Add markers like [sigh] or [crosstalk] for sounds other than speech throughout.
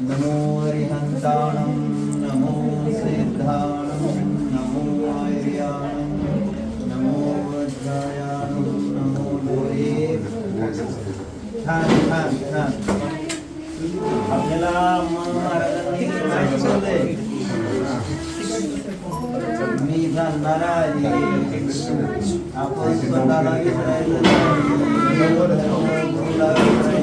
नमो हरिहन्ताणं नमो सिद्धाणं नमो आर्याणं नमो वज्रायाणं नमो लोरे छान छान छान. आपल्याला महाराजांनी मी जाणणार आहे. आपण स्वतःला विसरायचं विसरायचं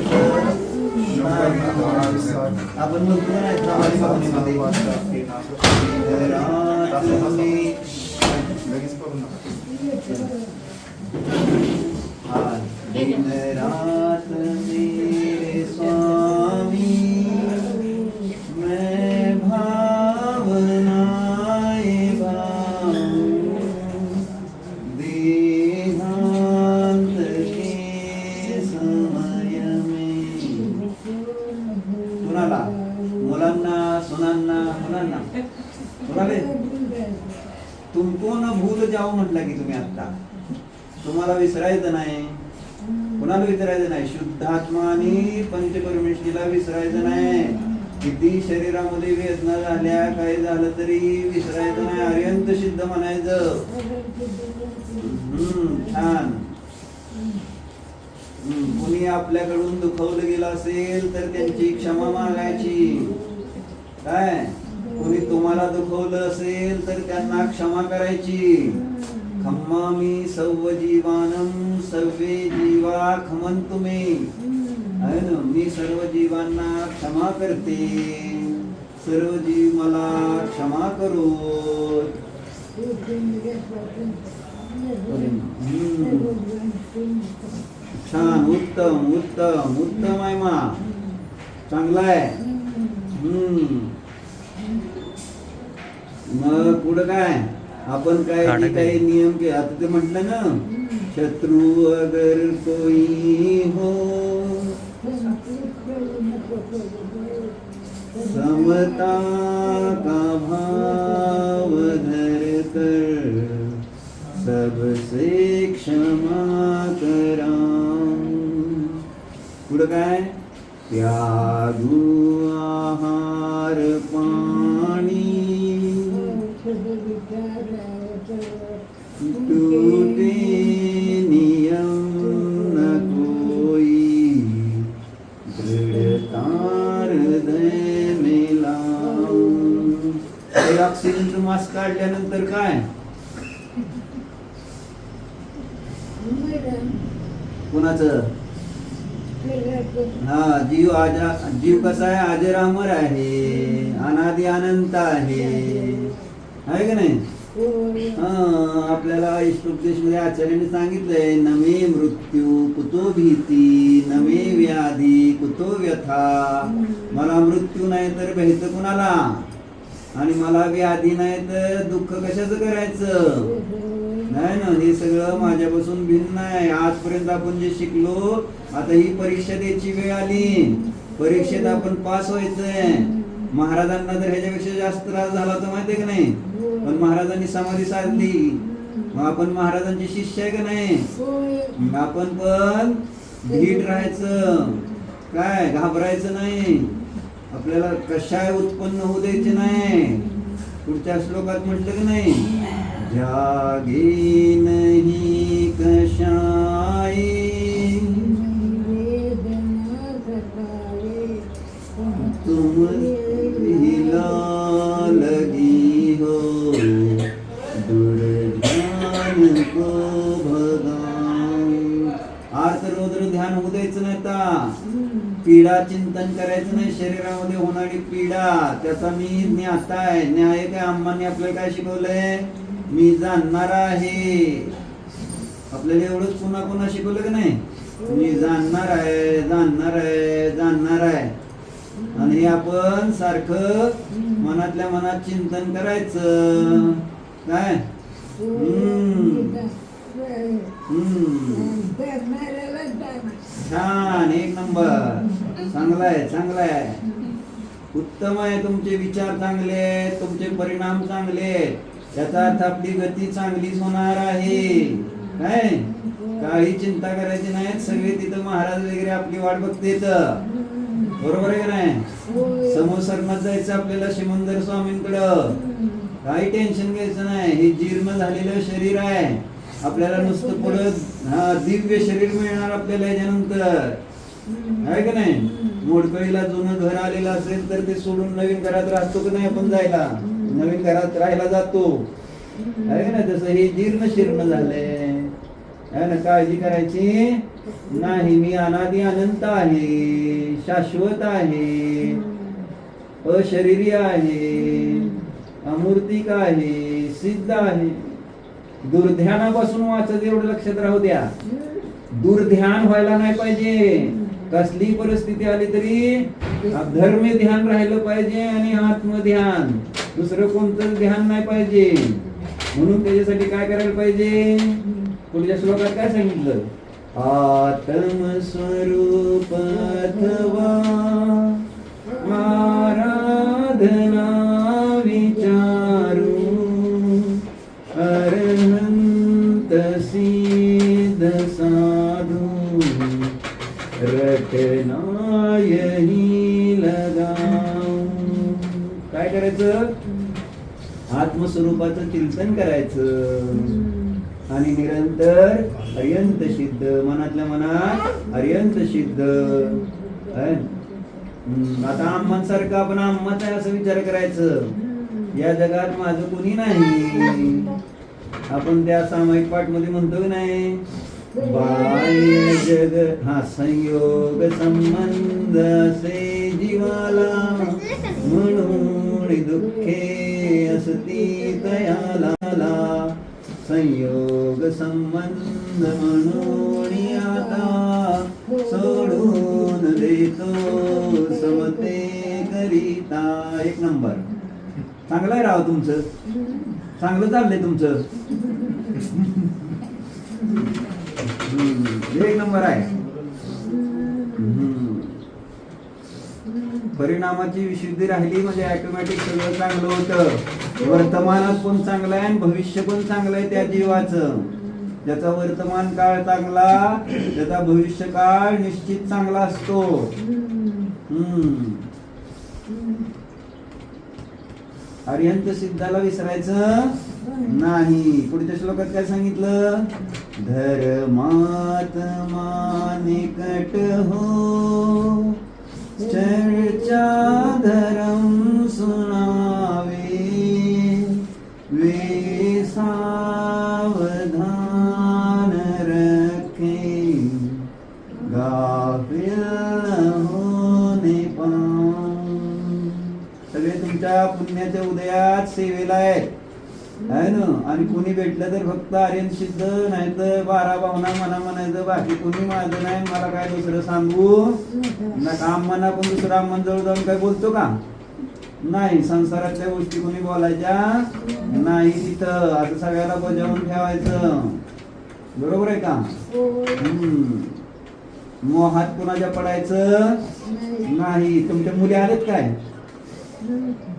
दिन रात मेरे आपल्याकडून दुखवलं गेलं असेल तर त्यांची क्षमा मागायची. काय? कुणी तुम्हाला दुखवलं असेल तर त्यांना क्षमा करायची. खम्मामी सव्व जीवानम सर्वे जीवा खमन तुम्ही मी सर्व जीवांना क्षमा करते. सर्व जीव मला क्षमा करो. छान उत्तम उत्तम उत्तम आहे मा. चांगला आहे हम्म. मग पुढं काय? आपण काय काही नियम के आता ते म्हटलं ना शत्रु अगर कोई हो. समता का भाव धर कर सबसे क्षमा पुढं काय? त्यागू आहार पाणी. टूटे नियम न कोई दृढतार हृदय में लाऊं. हे ऑक्सिजनचं मास्क काढल्यानंतर काय? कुणाचं? हा जीव आज जीव कसा आहे? अजरामर आहे. अनादि अनंत आहे. आहे का नाही? हा आपल्याला इष्टोपदेशमध्ये आचार्याने सांगितलंय नमे मृत्यू कुतो भीती नमे व्याधी कुतो व्यथा. मला मृत्यू नाही तर भेट कुणाला? आणि मला व्याधी नाही तर दुःख कशाचं करायचं? नाही ना हे सगळं माझ्यापासून भिन्न आहे. आजपर्यंत आपण जे शिकलो आता ही परीक्षा द्यायची वेळ आली. परीक्षेत आपण पास व्हायचंय. महाराजांना जर ह्याच्यापेक्षा जास्त त्रास झाला तर माहितीये का नाही? पण महाराजांनी समाधी साधली. मग आपण महाराजांचे शिष्य आहे का नाही? मग आपण पण धीट राहायचं. काय घाबरायचं नाही. आपल्याला कशाय उत्पन्न होऊ द्यायचे नाही. पुढच्या श्लोकात म्हटलं की नाही? जागे नहीं कशाय तुम हिला लगी हो दुर्ध्यान को भगाऊं. आर्त ध्यान होऊ द्यायचं नाही आता. पीडा चिंतन करायचं नाही शरीरामध्ये होणारी पीडा त्याचा मी ज्ञाता आहे. न्याय काय? अम्मांनी आपल्याला काय शिकवलंय? मी जाणणार आहे. आपल्याला एवढंच पुन्हा पुन्हा शिकवलं की नाही? मी जाणणार आहे जाणणार आहे जाणणार आहे. आणि हे आपण सारखं मनातल्या मनात चिंतन करायचं. काय? हम्म. हम्म. छान एक नंबर. चांगला आहे चांगला आहे. उत्तम आहे तुमचे विचार चांगले आहेत तुमचे परिणाम चांगले आहेत. याचा अर्थ आपली गती चांगलीच होणार आहे. काय? काही चिंता करायची नाही सगळे तिथं महाराज वगैरे आपली वाट बघते बरोबर आहे का नाही? समोसरणात जायचं आपल्याला शिमंदर स्वामींकडं. काही टेन्शन घ्यायचं नाही. हे जीर्ण झालेलं शरीर आहे. आपल्याला नुसतं पुढं हा दिव्य शरीर मिळणार आपल्याला याच्यानंतर. आहे का नाही? मोडकळीला जुनं घर आलेलं असेल तर ते सोडून नवीन घरात राहतो की नाही आपण जायला? नवीन घरात राहायला जातो. आहे ना तसं हे जीर्ण शीर्ण झालंय. आहे ना काळजी करायची नाही. मी अनादी अनंत आहे शाश्वत आहे अशरीरी आहे अमूर्तिक आहे सिद्ध आहे. दुर्ध्यानापासून वाचत एवढं लक्षात राहू द्या. दुर्ध्यान व्हायला नाही पाहिजे. कसली परिस्थिती आली तरी धर्म ध्यान राहिलं पाहिजे आणि आत्मध्यान. दुसरं कोणतं ध्यान नाही पाहिजे. म्हणून त्याच्यासाठी काय करायला पाहिजे? पुढच्या श्लोकात काय सांगितलं? आत्मस्वरूप अथवा आराधना विचारू. अरहंत सिद्ध साधू. रटनायही लगाऊ. काय करायचं? आत्मस्वरूपाचं चिंतन करायचं. आणि निरंतर अर्यंत सिद्ध मनातल्या मनात अर्यंत सिद्ध. है? आता आम्हासारखं आपण आम्हाच आहे असं विचार करायचं. या जगात माझं कोणी नाही. आपण त्या सामायिक पाठमध्ये म्हणतो की नाही बाह्य जग हा संयोग संबंध से जीवाला म्हणून दुःखे असती दयाला संयोग संबंध म्हणून आता सोडून देतो समते करिता एक नंबर चांगला आहे राव तुमचं चांगलं चाललंय तुमचं. एक नंबर आहे. परिणामाची विशुद्धी राहिली म्हणजे ऑटोमॅटिक सगळं चांगलं होतं. वर्तमानात पण चांगलं आहे आणि भविष्य पण चांगलं आहे त्या जीवाचं. ज्याचा वर्तमान काळ चांगला त्याचा भविष्य काळ निश्चित चांगला असतो. हम्म. अर्यंत सिद्धाला विसरायचं नाही. पुढच्या श्लोकात काय सांगितलं? धर्मात्मा निकट हो. चर्चा धरम सुनावे वे सावधान रखे गाफिल होने पाऊं सगळे तुमच्या पुण्याच्या उदयात सेवेला आहेत. आहे ना? आणि कोणी भेटलं तर फक्त आर्यन सिद्ध नाही तर बारा भावना म्हणा म्हणायचं बाकी कोणी माझं नाही मला काय दुसरं सांगू? ना काम म्हणा पण दुसरं आम्हाला जवळ जाऊन काय बोलतो का? नाही संसारातल्या गोष्टी कोणी बोलायच्या नाही तिथं. आता सगळ्याला बजावून ठेवायचं. बरोबर आहे का? हम्म. मोहात कुणाच्या पडायचं? नाही. तुमच्या मुली आलेत काय?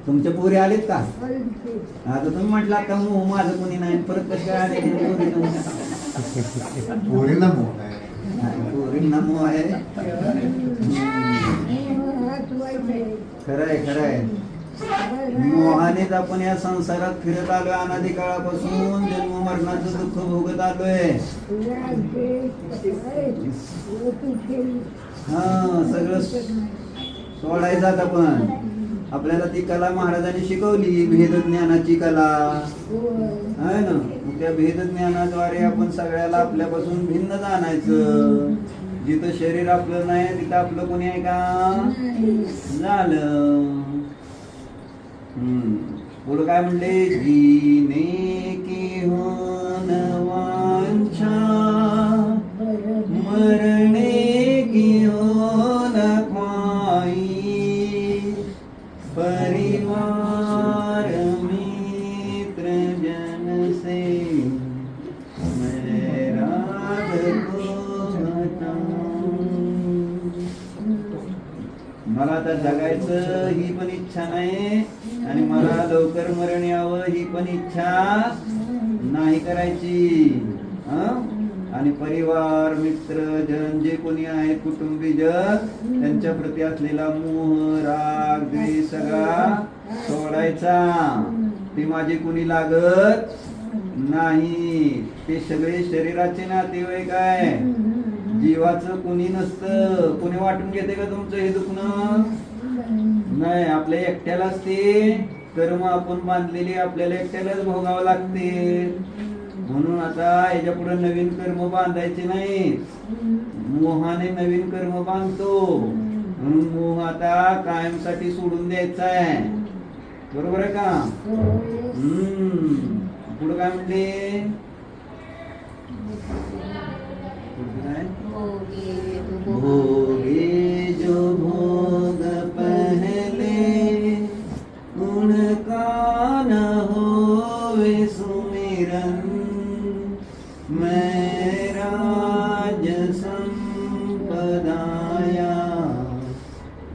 तुमच्या पोरी आलेत का? आता तुम्ही म्हटला का मोह माझं कोणी नाही परत कसं आले? पोरी तुमच्या? पोरीला मोह आहे. मोह आहे. खरंय मोहानेच आपण या संसारात फिरत आलोय अनादी काळापासून जन्म मरणाचं दुःख भोगत आलोय. हा सगळं सोडायचं आता पण आपल्याला ती कला महाराजांनी शिकवली भेद ज्ञानाची कला. आहे ना? त्या भेद ज्ञानाद्वारे आपण सगळ्याला आपल्यापासून भिन्न जाणायचं. जिथं शरीर आपलं नाही तिथं आपलं कोणी आहे का? झालं. हम्म. पुढं काय म्हणले? जीने की होन वांछा मरणे आता ही पण इच्छा नाही. आणि मला लवकर मरण यावं ही पण इच्छा नाही करायची. आणि परिवार मित्र जन जे कोणी आहेत कुटुंबीजन त्यांच्या प्रती असलेला मोह राग द्वेष सगळा सोडायचा. ते माझे कुणी लागत नाही. ते सगळे शरीराचे नातेवाईक आहे. जीवाचं कुणी नसतं. कुणी वाटून घेते का तुमचं हे दुखणं? नाही आपल्या एकट्यालाच ते कर्म आपण बांधलेली आपल्याला एकट्यालाच भोगावं लागते. म्हणून आता याच्यापुढे नवीन कर्म बांधायचे नाही. मोहाने नवीन कर्म बांधतो. म्हणून मोह आता कायमसाठी सोडून द्यायचा आहे. बरोबर आहे का? हम्म. पुढे काय म्हणते? पुढं मैं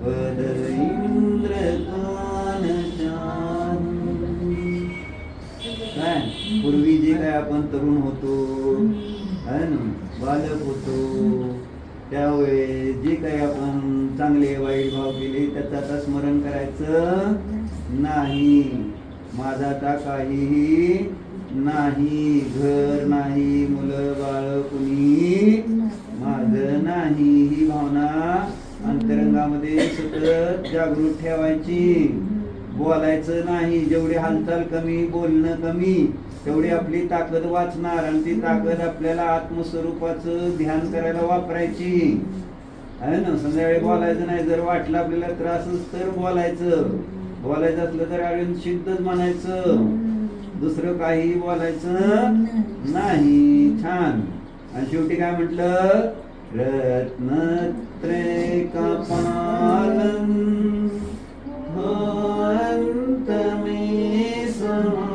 पद काय? पूर्वी जे काय आपण तरुण होतो आहे ना? बालक होतो त्यावेळेस जे काही आपण चांगले वाईट भाव केले त्याचं आता स्मरण करायचं नाही. माझा आता काहीही नाही घर नाही मुलं बाळ कुणी माझं नाही. ही भावना अंतरंगामध्ये सतत जागृत ठेवायची. बोलायचं नाही जेवढी हालचाल कमी बोलणं कमी तेवढी आपली ताकद वाचणार आणि ती ताकद आपल्याला आत्मस्वरूपाचं ध्यान करायला वापरायची. आहे ना? संध्याकाळी बोलायचं नाही जर वाटलं आपल्याला त्रासच तर बोलायचं. बोलायचं असलं तर अडून सिद्धच म्हणायचं. दुसरं काही बोलायचं नाही. छान. आणि शेवटी काय म्हटलं? रत्नत्रय कपालन अंत में समाधि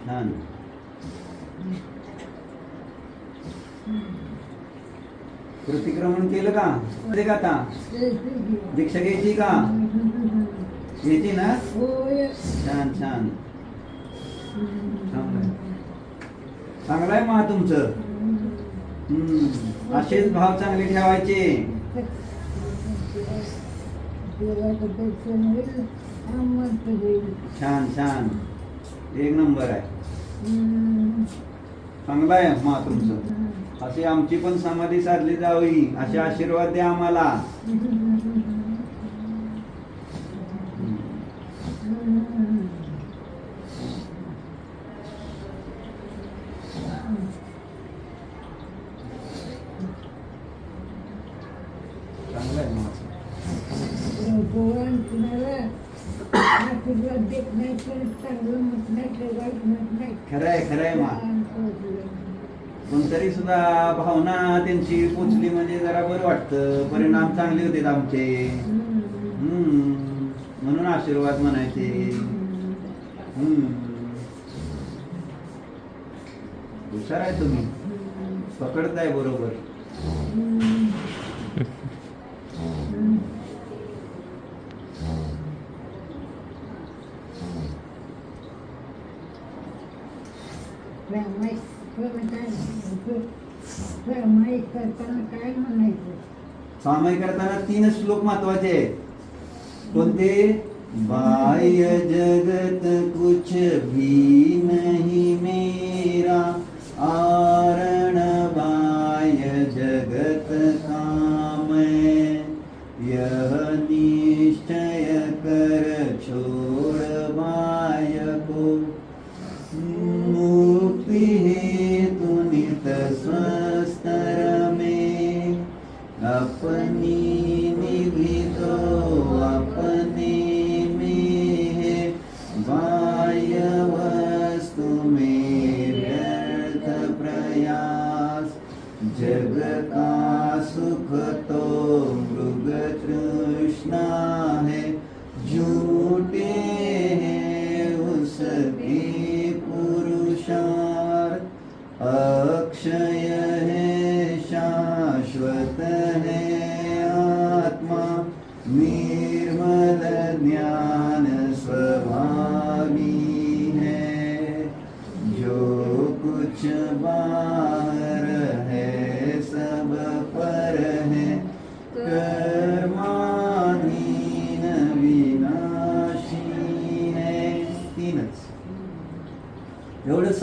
छान प्रतिक्रमण केलं का ते का आता दीक्षा घ्यायची का घ्यायची ना छान छान चांगलं चांगलाय मा तुमचं हम्म. असेच भाव चांगले ठेवायचे छान छान. एक नंबर आहे. चांगला आहे मा तुमचं. अशी आमची पण समाधी साधली जावी. असे आशीर्वाद द्या आम्हाला चांगलं आहे मा खरंय खरंय मा. पण तरी सुद्धा भावना त्यांची पोचली म्हणजे जरा बरं वाटतं. परिणाम चांगले होते आमचे. हम्म. म्हणून आशीर्वाद म्हणायचे. हम्म. हुशार आहे तुम्ही. पकडताय बरोबर. काय म्हणायचं सामायिक करताना तीन श्लोक महत्त्वाचे आहेत कोणते बाह्य जगत कुछ भी नहीं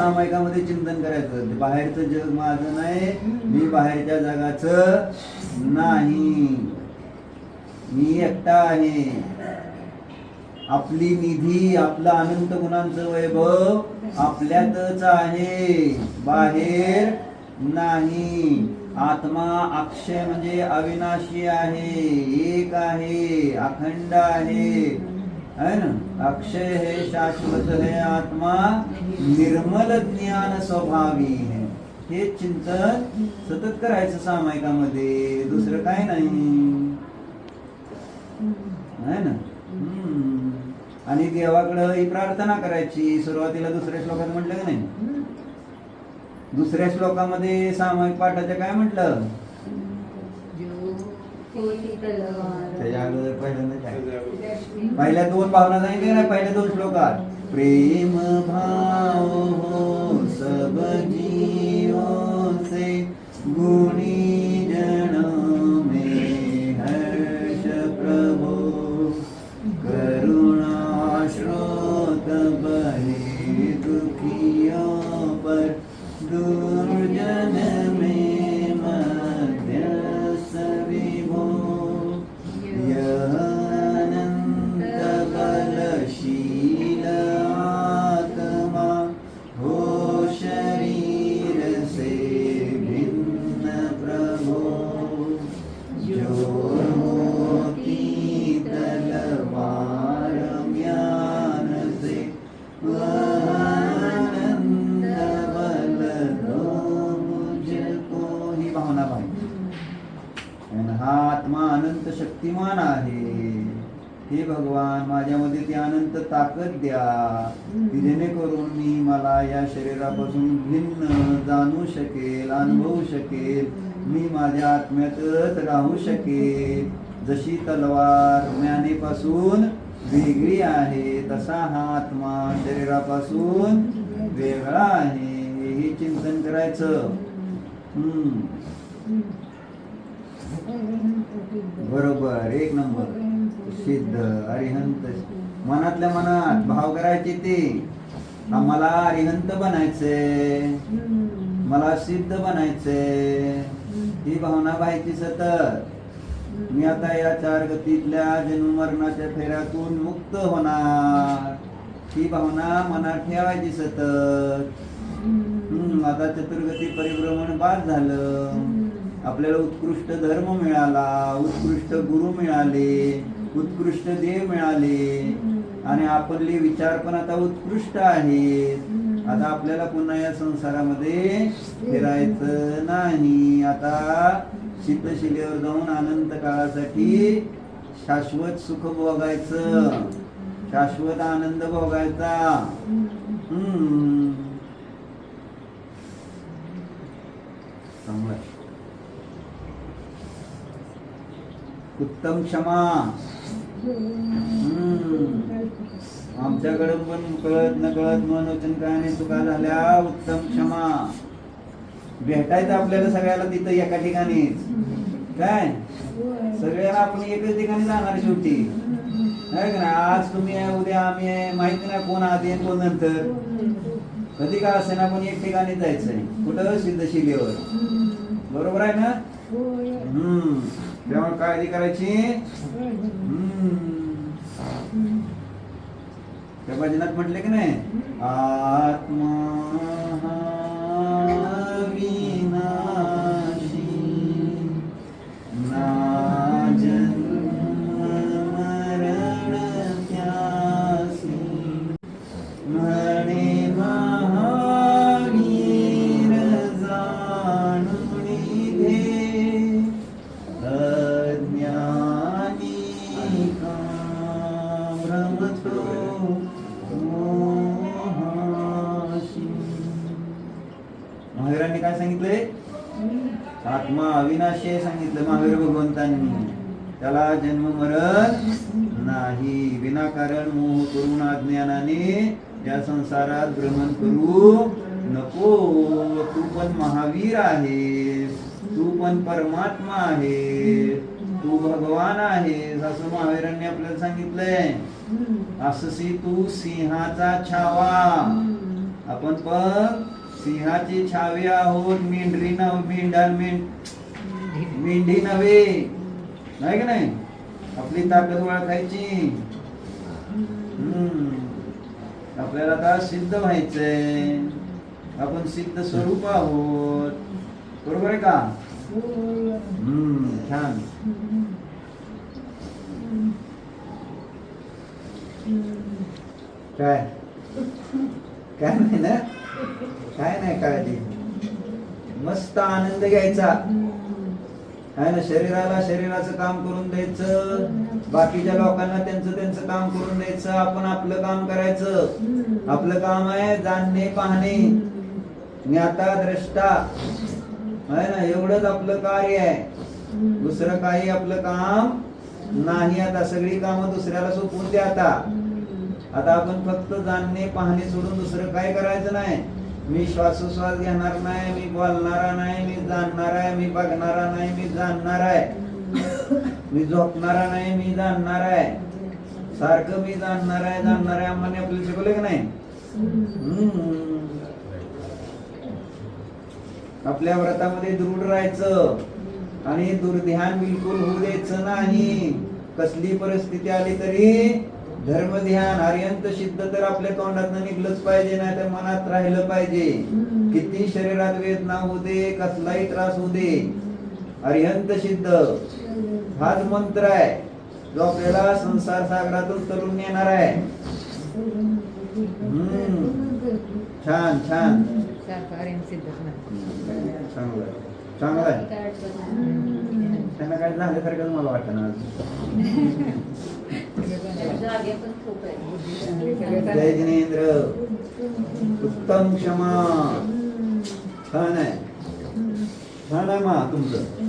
सामायिकामध्ये चिंतन करायचं. बाहेरचं जग माझं नाही मी बाहेरच्या जगाचं नाही. मी एकटा आहे. आपली निधी आपला अनंत गुणांचं वैभव आपल्यातच आहे. बाहेर नाही. आत्मा अक्षय म्हणजे अविनाशी आहे. एक आहे अखंड आहे. है ना? अक्षय है शाश्वत है आत्मा निर्मल ज्ञान स्वभावी है. हे चिंतन सतत करायचं सामायिकामध्ये दुसरं काय नाही. आहे ना. आणि देवाकडं ही प्रार्थना करायची सुरुवातीला दुसऱ्या श्लोकात म्हटलं की नाही? दुसऱ्या श्लोकामध्ये सामायिक पाठाच्या काय म्हटलं? त्याच्या अगोदर पहिल्यांदा काय पहिल्या दोन भावना सांगितल्या ना पहिल्या दोन श्लोकात. प्रेम भाव हो सब जीवों से गुणी जन में हर्ष प्रभो। करुणा श्रोत बहे दुखियों पर दुर्जन भगवान माझ्यामध्ये ती अनंत ताकद द्या. जेणेकरून मी मला या शरीरापासून भिन्न जाणू शकेल अनुभवू शकेल. मी माझ्या आत्म्यातच राहू शकेल. जशी तलवार ज्ञानेपासून वेगळी आहे तसा हा आत्मा शरीरापासून वेगळा आहे. हे चिंतन करायचं. हम्म. बरोबर एक नंबर. सिद्ध अरिहंत. मनातल्या मनात भाव करायचे ते. मला अरिहंत बनायचे. मला सिद्ध बनायचे. ही भावना व्हायची सतत. मी आता या चार गतीतल्या जन्ममरणाच्या फेऱ्यातून मुक्त होणार. ही भावना मनात ठेवायची सतत. आता चतुर्गती परिभ्रमण बाद झालं. आपल्याला उत्कृष्ट धर्म मिळाला. उत्कृष्ट गुरु मिळाले. उत्कृष्ट देव मिळाले. आणि आपले विचार पण आता उत्कृष्ट आहेत. आता आपल्याला पुन्हा या संसारामध्ये फिरायचं नाही. आता शीतशिलेवर जाऊन अनंत काळासाठी शाश्वत सुख भोगायचं. शाश्वत आनंद भोगायचा. उत्तम क्षमा. आमच्याकडे पण कळत न कळत मन वचन काय नाही चुका झाल्या. उत्तम क्षमा. भेटायचं आपल्याला सगळ्याला तिथं एका ठिकाणीच काय? सगळ्याला आपण एकच ठिकाणी जाणार शेवटी. नाही? आज तुम्ही आहे उद्या आम्ही आहे. माहिती नाही कोण आधी आहे कोण नंतर. कधी का असे ना पण एक ठिकाणी जायचंय. कुठं? सिद्धशिलेवर. बरोबर आहे ना? हम्म. त्यामुळे काय करायची? त्या भजनात म्हटले की नाही? आत्मा विनाशी ना जन्म मरण आत्मा सांगितलं महावीर भगवंतांनी. त्याला जन्म मरण नाही. विनाकारण मोह करून अज्ञानाने या संसारात भ्रमण करू नको. तू पण महावीर आहेस. तू पण परमात्मा आहे तू भगवान आहेस असं महावीरांनी आपल्याला सांगितलंय. अससी तू सिंहाचा छावा. आपण पण सिंहाची छावे आहोत मेंढरी ना मेंढाल मेंढ मेंढी नव्हे. नाही का नाही? आपली ताकद ओळखायची हम्म. आपल्याला आता सिद्ध व्हायचंय. आपण सिद्ध स्वरूप आहोत. बरोबर आहे का? हम्म छान. काय? काय नाही ना? काय नाही काळजी. मस्त आनंद घ्यायचा. आहे ना शरीराला शरीराचं काम करून द्यायचं. बाकीच्या लोकांना त्यांचं त्यांचं काम करून द्यायचं. आपण आपलं काम करायचं. आपलं काम आहे जाणणे पाहणे. ज्ञाता द्रष्टा. आहे ना एवढंच आपलं कार्य आहे. दुसरं काही आपलं काम नाही. आता सगळी कामं दुसऱ्याला सोपवून द्या आता. आता आपण फक्त जाणणे पाहणे सोडून दुसरं काय करायचं नाही. मी श्वासोश्वास घेणार नाही मी बोलणारा नाही मी जाणणार आहे मी बघणारा नाही मी जाणणार आहे. मी झोपणारा नाही मी जाणणार आहे. सारखं मी जाणणार आहे जाणणार आहे. आम्हाला आपल्याला शिकवलं की नाही? हम्म. आपल्या व्रतामध्ये दृढ राहायचं आणि दुर्ध्यान बिलकुल होऊ द्यायचं नाही. कसली परिस्थिती आली तरी धर्म ध्यान अर्यंत सिद्ध तर आपल्या तोंडात निघलंच पाहिजे नाही तर मनात राहिलं पाहिजे. किती शरीरात वेदना होऊ दे कसलाही त्रास होऊ दे अर्यंत सिद्ध. हाच मंत्र आहे. जो आपल्याला संसार सागरातून तरुण येणार आहे. हम्म. छान छान. चांगलं आहे. चांगलं आहे. त्यांना काय झाल्यासारखं मला वाटतं. [laughs] जय जिनेंद्र उत्तम क्षमा। छान आहे. छान आहे मा तुमचं.